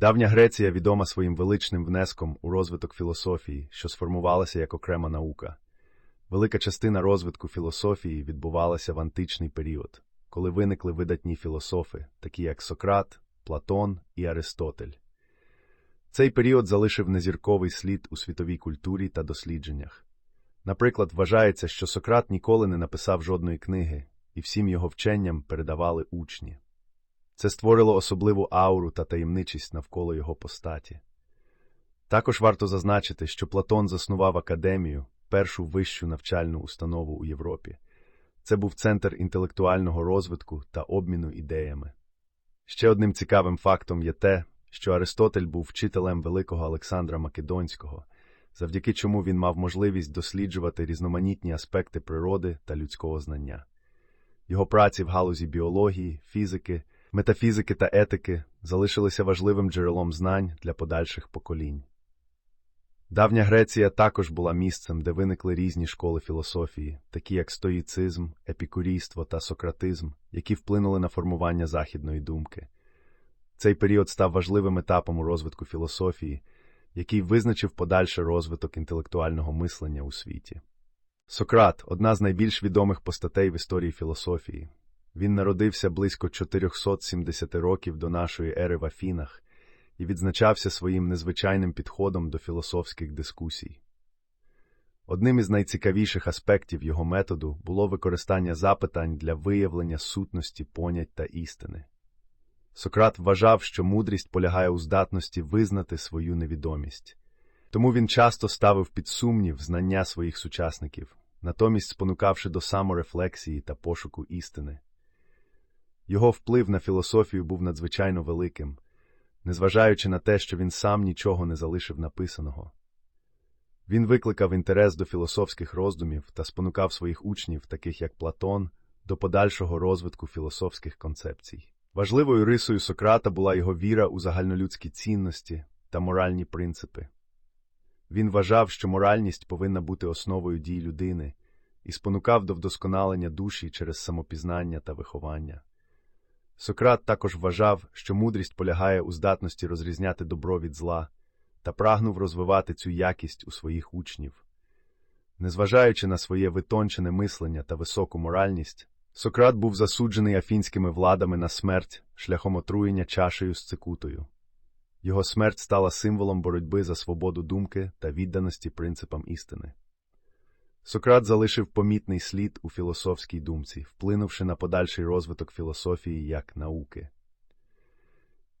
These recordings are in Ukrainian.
Давня Греція відома своїм величним внеском у розвиток філософії, що сформувалася як окрема наука. Велика частина розвитку філософії відбувалася в античний період, коли виникли видатні філософи, такі як Сократ, Платон і Аристотель. Цей період залишив незірковий слід у світовій культурі та дослідженнях. Наприклад, вважається, що Сократ ніколи не написав жодної книги, і всім його вченням передавали учні. Це створило особливу ауру та таємничість навколо його постаті. Також варто зазначити, що Платон заснував академію, першу вищу навчальну установу у Європі. Це був центр інтелектуального розвитку та обміну ідеями. Ще одним цікавим фактом є те, що Аристотель був вчителем великого Олександра Македонського, завдяки чому він мав можливість досліджувати різноманітні аспекти природи та людського знання. Його праці в галузі біології, фізики, метафізики та етики залишилися важливим джерелом знань для подальших поколінь. Давня Греція також була місцем, де виникли різні школи філософії, такі як стоїцизм, епікурійство та сократизм, які вплинули на формування західної думки. Цей період став важливим етапом у розвитку філософії, який визначив подальший розвиток інтелектуального мислення у світі. Сократ одна з найбільш відомих постатей в історії філософії. Він народився близько 470 років до нашої ери в Афінах і відзначався своїм незвичайним підходом до філософських дискусій. Одним із найцікавіших аспектів його методу було використання запитань для виявлення сутності понять та істини. Сократ вважав, що мудрість полягає у здатності визнати свою невідомість, тому він часто ставив під сумнів знання своїх сучасників, натомість спонукавши до саморефлексії та пошуку істини. Його вплив на філософію був надзвичайно великим, незважаючи на те, що він сам нічого не залишив написаного. Він викликав інтерес до філософських роздумів та спонукав своїх учнів, таких як Платон, до подальшого розвитку філософських концепцій. Важливою рисою Сократа була його віра у загальнолюдські цінності та моральні принципи. Він вважав, що моральність повинна бути основою дій людини і спонукав до вдосконалення душі через самопізнання та виховання. Сократ також вважав, що мудрість полягає у здатності розрізняти добро від зла та прагнув розвивати цю якість у своїх учнів. Незважаючи на своє витончене мислення та високу моральність, Сократ був засуджений афінськими владами на смерть шляхом отруєння чашею з цикутою. Його смерть стала символом боротьби за свободу думки та відданості принципам істини. Сократ залишив помітний слід у філософській думці, вплинувши на подальший розвиток філософії як науки.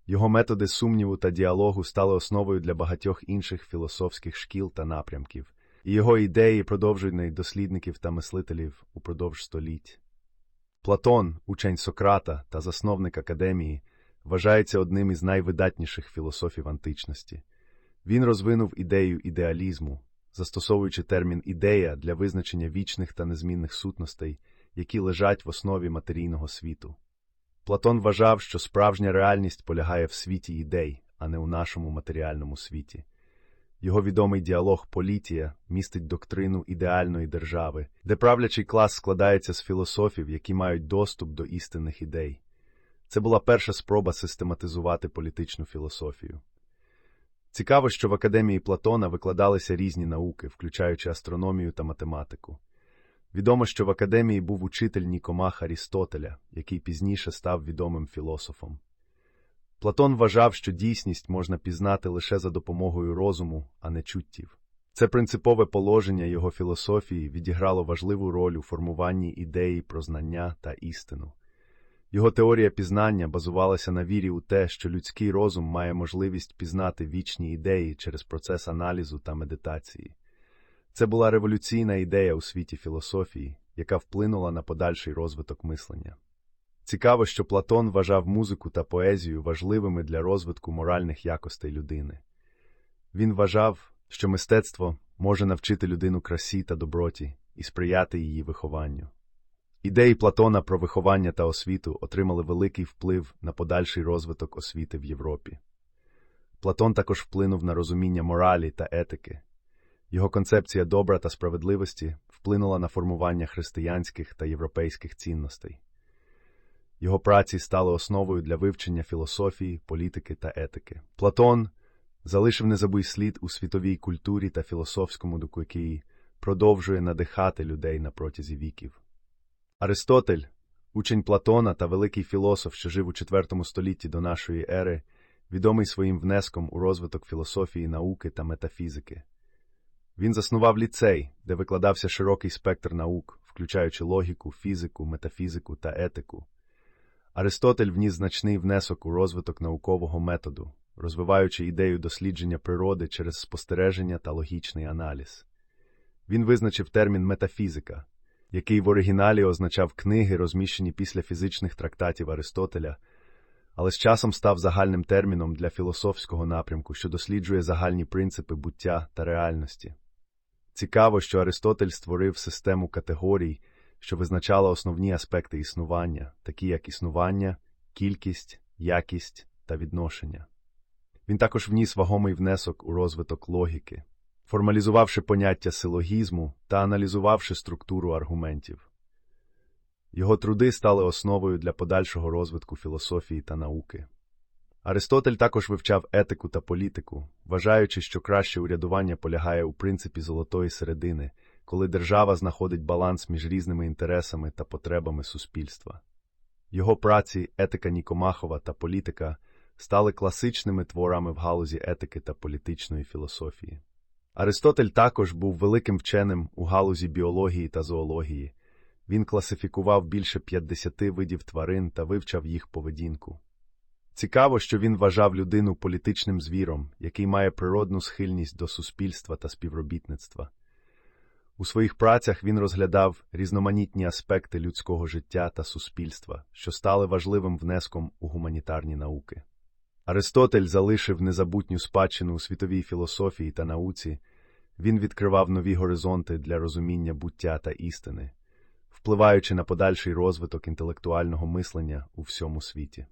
Його методи сумніву та діалогу стали основою для багатьох інших філософських шкіл та напрямків, і його ідеї продовжують дослідників та мислителів упродовж століть. Платон, учень Сократа та засновник академії, вважається одним із найвидатніших філософів античності. Він розвинув ідею ідеалізму, застосовуючи термін ідея для визначення вічних та незмінних сутностей, які лежать в основі матерійного світу. Платон вважав, що справжня реальність полягає в світі ідей, а не у нашому матеріальному світі. Його відомий діалог Політія містить доктрину ідеальної держави, де правлячий клас складається з філософів, які мають доступ до істинних ідей. Це була перша спроба систематизувати політичну філософію. Цікаво, що в академії Платона викладалися різні науки, включаючи астрономію та математику. Відомо, що в академії був учитель Нікомах Арістотеля, який пізніше став відомим філософом. Платон вважав, що дійсність можна пізнати лише за допомогою розуму, а не чуттів. Це принципове положення його філософії відіграло важливу роль у формуванні ідеї про знання та істину. Його теорія пізнання базувалася на вірі у те, що людський розум має можливість пізнати вічні ідеї через процес аналізу та медитації. Це була революційна ідея у світі філософії, яка вплинула на подальший розвиток мислення. Цікаво, що Платон вважав музику та поезію важливими для розвитку моральних якостей людини. Він вважав, що мистецтво може навчити людину красі та доброті і сприяти її вихованню. Ідеї Платона про виховання та освіту отримали великий вплив на подальший розвиток освіти в Європі. Платон також вплинув на розуміння моралі та етики. Його концепція добра та справедливості вплинула на формування християнських та європейських цінностей. Його праці стали основою для вивчення філософії, політики та етики. Платон залишив незабуй слід у світовій культурі та філософському духу, який продовжує надихати людей на протязі віків. Аристотель, учень Платона та великий філософ, що жив у IV столітті до нашої ери, відомий своїм внеском у розвиток філософії, науки та метафізики. Він заснував ліцей, де викладався широкий спектр наук, включаючи логіку, фізику, метафізику та етику. Аристотель вніс значний внесок у розвиток наукового методу, розвиваючи ідею дослідження природи через спостереження та логічний аналіз. Він визначив термін метафізика, який в оригіналі означав книги, розміщені після фізичних трактатів Аристотеля, але з часом став загальним терміном для філософського напрямку, що досліджує загальні принципи буття та реальності. Цікаво, що Аристотель створив систему категорій, що визначала основні аспекти існування, такі як існування, кількість, якість та відношення. Він також вніс вагомий внесок у розвиток логіки, формалізувавши поняття силогізму та аналізувавши структуру аргументів. Його труди стали основою для подальшого розвитку філософії та науки. Аристотель також вивчав етику та політику, вважаючи, що краще урядування полягає у принципі золотої середини, коли держава знаходить баланс між різними інтересами та потребами суспільства. Його праці Етика Нікомахова та політика стали класичними творами в галузі етики та політичної філософії. Аристотель також був великим вченим у галузі біології та зоології. Він класифікував більше 50 видів тварин та вивчав їх поведінку. Цікаво, що він вважав людину політичним звіром, який має природну схильність до суспільства та співробітництва. У своїх працях він розглядав різноманітні аспекти людського життя та суспільства, що стали важливим внеском у гуманітарні науки. Аристотель залишив незабутню спадщину у світовій філософії та науці, він відкривав нові горизонти для розуміння буття та істини, впливаючи на подальший розвиток інтелектуального мислення у всьому світі.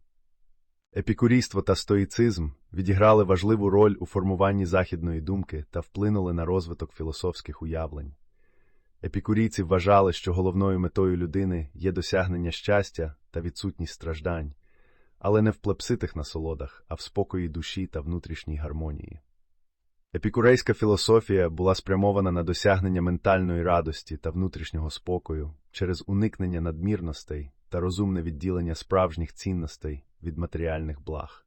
Епікурійство та стоїцизм відіграли важливу роль у формуванні західної думки та вплинули на розвиток філософських уявлень. Епікурійці вважали, що головною метою людини є досягнення щастя та відсутність страждань, але не в плепситих насолодах, а в спокої душі та внутрішній гармонії. Епікурейська філософія була спрямована на досягнення ментальної радості та внутрішнього спокою через уникнення надмірностей та розумне відділення справжніх цінностей від матеріальних благ.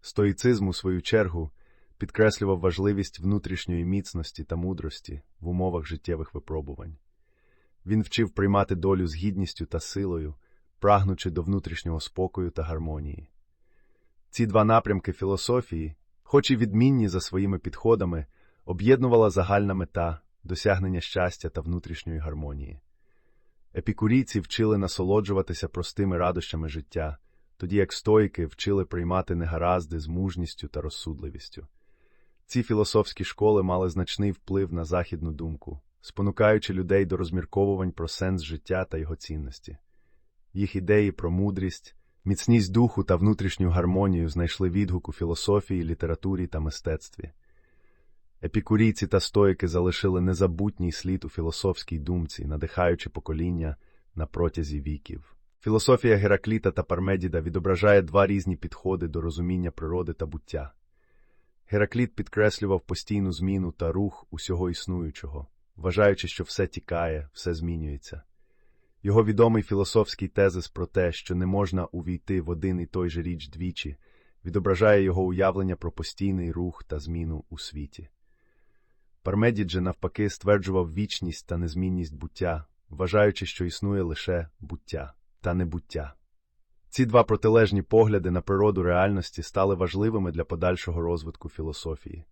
Стоїцизм, у свою чергу, підкреслював важливість внутрішньої міцності та мудрості в умовах життєвих випробувань. Він вчив приймати долю з гідністю та силою, прагнучи до внутрішнього спокою та гармонії. Ці два напрямки філософії, хоч і відмінні за своїми підходами, об'єднувала загальна мета досягнення щастя та внутрішньої гармонії. Епікурійці вчили насолоджуватися простими радощами життя, тоді як стоїки вчили приймати негаразди з мужністю та розсудливістю. Ці філософські школи мали значний вплив на західну думку, спонукаючи людей до розмірковувань про сенс життя та його цінності. Їх ідеї про мудрість, міцність духу та внутрішню гармонію знайшли відгук у філософії, літературі та мистецтві. Епікурійці та стоїки залишили незабутній слід у філософській думці, надихаючи покоління на протязі віків. Філософія Геракліта та Пармедіда відображає два різні підходи до розуміння природи та буття. Геракліт підкреслював постійну зміну та рух усього існуючого, вважаючи, що все тікає, все змінюється. Його відомий філософський тезис про те, що не можна увійти в один і той же річ двічі, відображає його уявлення про постійний рух та зміну у світі. Пармедід же, навпаки, стверджував вічність та незмінність буття, вважаючи, що існує лише буття та небуття. Ці два протилежні погляди на природу реальності стали важливими для подальшого розвитку філософії.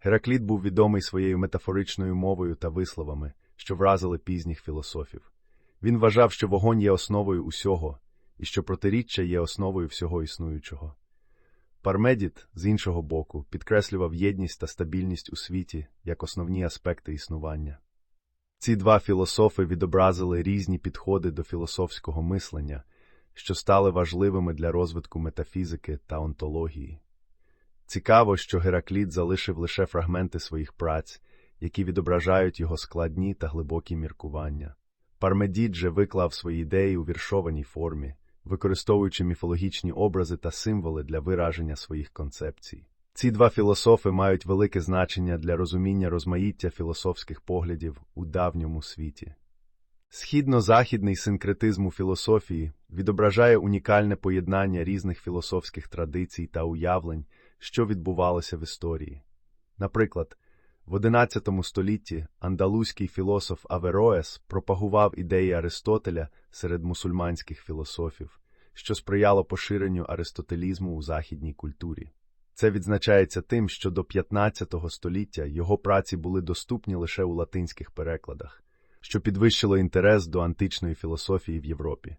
Геракліт був відомий своєю метафоричною мовою та висловами, що вразили пізніх філософів. Він вважав, що вогонь є основою усього, і що протиріччя є основою всього існуючого. Пармедіт, з іншого боку, підкреслював єдність та стабільність у світі як основні аспекти існування. Ці два філософи відобразили різні підходи до філософського мислення, що стали важливими для розвитку метафізики та онтології. Цікаво, що Геракліт залишив лише фрагменти своїх праць, які відображають його складні та глибокі міркування. Пармедід же виклав свої ідеї у віршованій формі, використовуючи міфологічні образи та символи для вираження своїх концепцій. Ці два філософи мають велике значення для розуміння розмаїття філософських поглядів у давньому світі. Східно-західний синкретизм у філософії відображає унікальне поєднання різних філософських традицій та уявлень, що відбувалося в історії. Наприклад, в XI столітті андалузький філософ Авероес пропагував ідеї Аристотеля серед мусульманських філософів, що сприяло поширенню аристотелізму у західній культурі. Це відзначається тим, що до 15 століття його праці були доступні лише у латинських перекладах, що підвищило інтерес до античної філософії в Європі.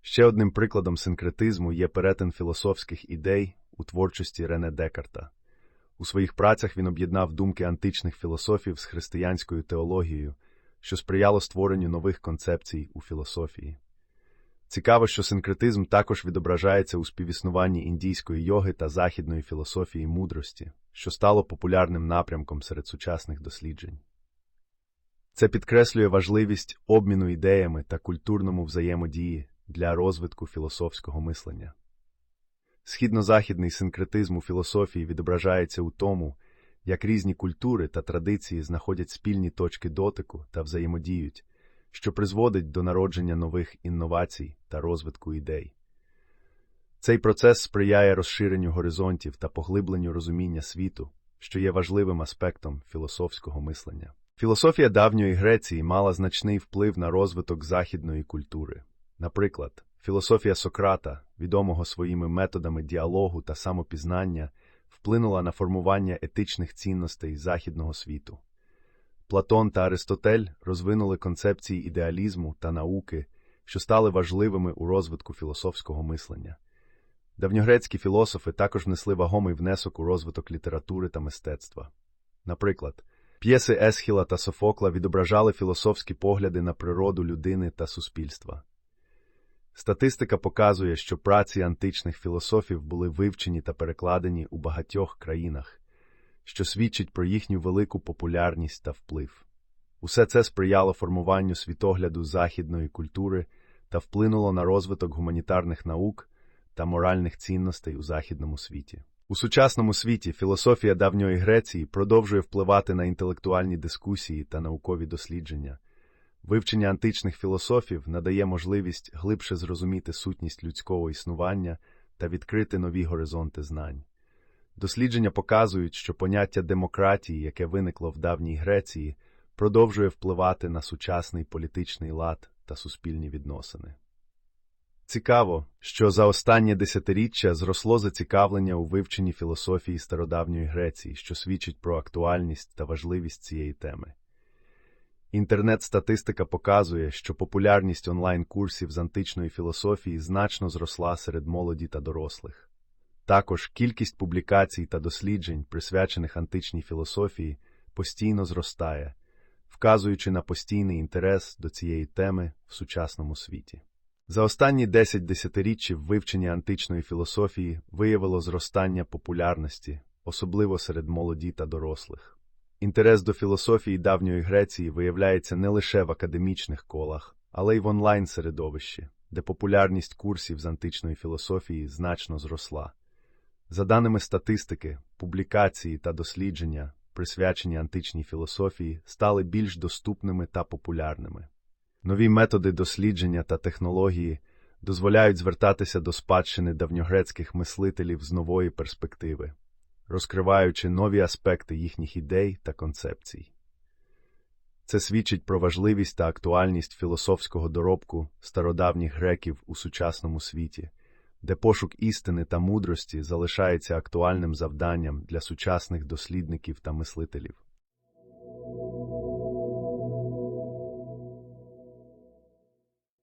Ще одним прикладом синкретизму є перетин філософських ідей у творчості Рене Декарта. У своїх працях він об'єднав думки античних філософів з християнською теологією, що сприяло створенню нових концепцій у філософії. Цікаво, що синкретизм також відображається у співіснуванні індійської йоги та західної філософії мудрості, що стало популярним напрямком серед сучасних досліджень. Це підкреслює важливість обміну ідеями та культурному взаємодії для розвитку філософського мислення. Східно-західний синкретизм у філософії відображається у тому, як різні культури та традиції знаходять спільні точки дотику та взаємодіють, що призводить до народження нових інновацій та розвитку ідей. Цей процес сприяє розширенню горизонтів та поглибленню розуміння світу, що є важливим аспектом філософського мислення. Філософія давньої Греції мала значний вплив на розвиток західної культури. Наприклад, філософія Сократа, відомого своїми методами діалогу та самопізнання, вплинула на формування етичних цінностей західного світу. Платон та Аристотель розвинули концепції ідеалізму та науки, що стали важливими у розвитку філософського мислення. Давньогрецькі філософи також внесли вагомий внесок у розвиток літератури та мистецтва. Наприклад, п'єси Есхіла та Софокла відображали філософські погляди на природу людини та суспільства. Статистика показує, що праці античних філософів були вивчені та перекладені у багатьох країнах, що свідчить про їхню велику популярність та вплив. Усе це сприяло формуванню світогляду західної культури та вплинуло на розвиток гуманітарних наук та моральних цінностей у західному світі. У сучасному світі філософія давньої Греції продовжує впливати на інтелектуальні дискусії та наукові дослідження. Вивчення античних філософів надає можливість глибше зрозуміти сутність людського існування та відкрити нові горизонти знань. Дослідження показують, що поняття демократії, яке виникло в давній Греції, продовжує впливати на сучасний політичний лад та суспільні відносини. Цікаво, що за останнє десятиріччя зросло зацікавлення у вивченні філософії стародавньої Греції, що свідчить про актуальність та важливість цієї теми. Інтернет-статистика показує, що популярність онлайн-курсів з античної філософії значно зросла серед молоді та дорослих. Також кількість публікацій та досліджень, присвячених античній філософії, постійно зростає, вказуючи на постійний інтерес до цієї теми в сучасному світі. За останні 10 десятиріччів вивчення античної філософії виявило зростання популярності, особливо серед молоді та дорослих. Інтерес до філософії давньої Греції виявляється не лише в академічних колах, але й в онлайн-середовищі, де популярність курсів з античної філософії значно зросла. За даними статистики, публікації та дослідження, присвячені античній філософії, стали більш доступними та популярними. Нові методи дослідження та технології дозволяють звертатися до спадщини давньогрецьких мислителів з нової перспективи, розкриваючи нові аспекти їхніх ідей та концепцій. Це свідчить про важливість та актуальність філософського доробку стародавніх греків у сучасному світі, де пошук істини та мудрості залишається актуальним завданням для сучасних дослідників та мислителів.